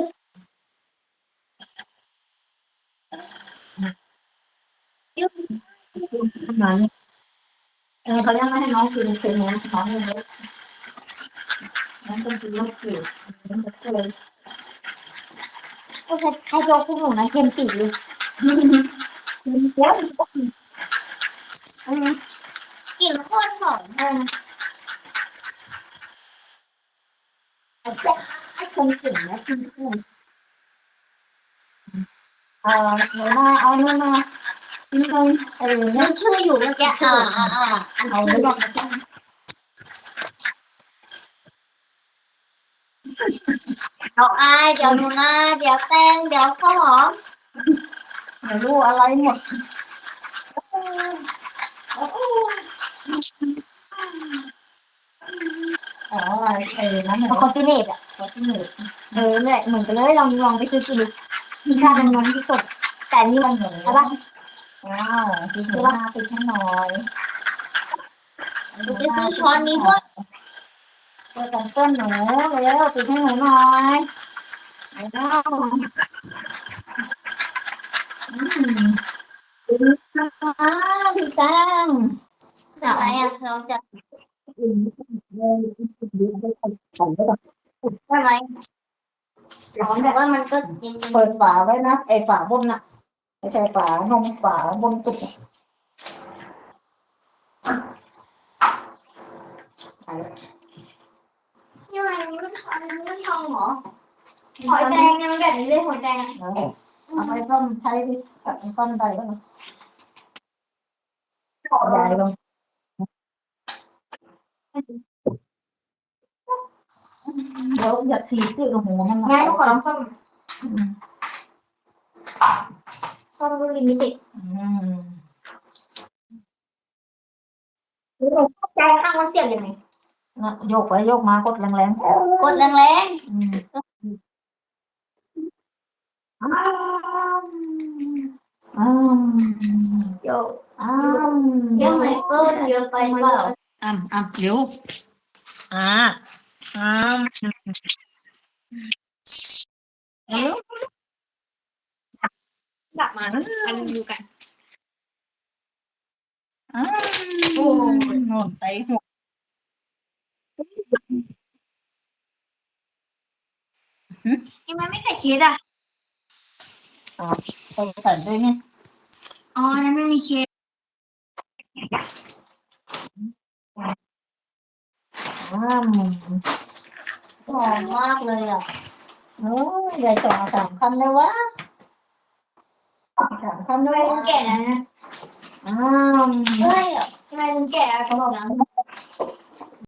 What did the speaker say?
ดประมาณนี้เออเขาเรียกว่าให้น้องกินเค็มนะน้องเลยน้องต้องกินลูกจืดน้องจะเคยก็ใคใครโยกพวกหนูนะเค็มปีเลยเดี๋ยวกลิ่นโคตรหอมเลย ไอ้พวกไอ้ คนเก่งนะคุณคุณเออหนูมาเอาเนื้อมากินเลยเออนึเนี่ยกชื่ออยู่เมื่อกี้อ่าอ่าอ่าอันเอาชื่เนื้ออมาเอาอายเดี๋ยวหนูนาเดี๋ยวแตงเดี๋ยวข้าวหอมไม่รู้อะไรหมดอ๋อไอ้นั่นมาคอนติเนตอะ เขาที่หนึ่งเออเนี่ยเหมือนกันเลยลองลองไปซื้อกินดูมีค่าเป็นนมที่สดแต่อันนี่มันเหมือนอะไรว้าวติดหัวหน้าติดให้หน่อยหนูจะซื้อช้อนนี้ด้วยเปิดกันต้นหนูแล้วติดให้หนูหน่อยไอ้เจ้าอืมติดนะคะพี่จังอะไรอะเราจะอืมเลยดูได้ของได้แบบ อะไรร้อนแต่ว่ามันก็เย็นเปิดฝาไว้นะไอ้ฝาบนน่ะไม่ใช่ฝานมฝาบนตุกๆยังไงมันทองมันทองเหรอหอยแดงเนี่ยมันแบบนี้เลยหอยแดงเอาไปต้มใช้กับก้อนใดก็ได้ใหญ่ลง เดี๋ยวอย่าทีที่ลงหัวมันงั้นขอลองส้มส้มรุ่นลิมิเต็ดอืมใจข้างมันเสียบยังไงนะโยกไปโยกมากดแรงกดแรงๆอืมอ้าวอ้าวๆโยกอ้าวเยอะไหมเพิ่มเยอะไปเปล่าอ่ำอ่ำเร็วอ่า อ่าเร็วกลับมามันดูกันอ่าวโอ้โน่นไตหัวทำไมไม่ใส่ชีสอะอ่าใส่ใส่ด้วยเนี่ยอ๋อนั้นไม่มีชีสอ้าม หอมมากเลยอะโอ้ยยายสองสามคำเลยวะสามคำเลทำไมยคุณแก่นะอ้ามเฮ้ยทำไมคุณแก่เขาบอกนะ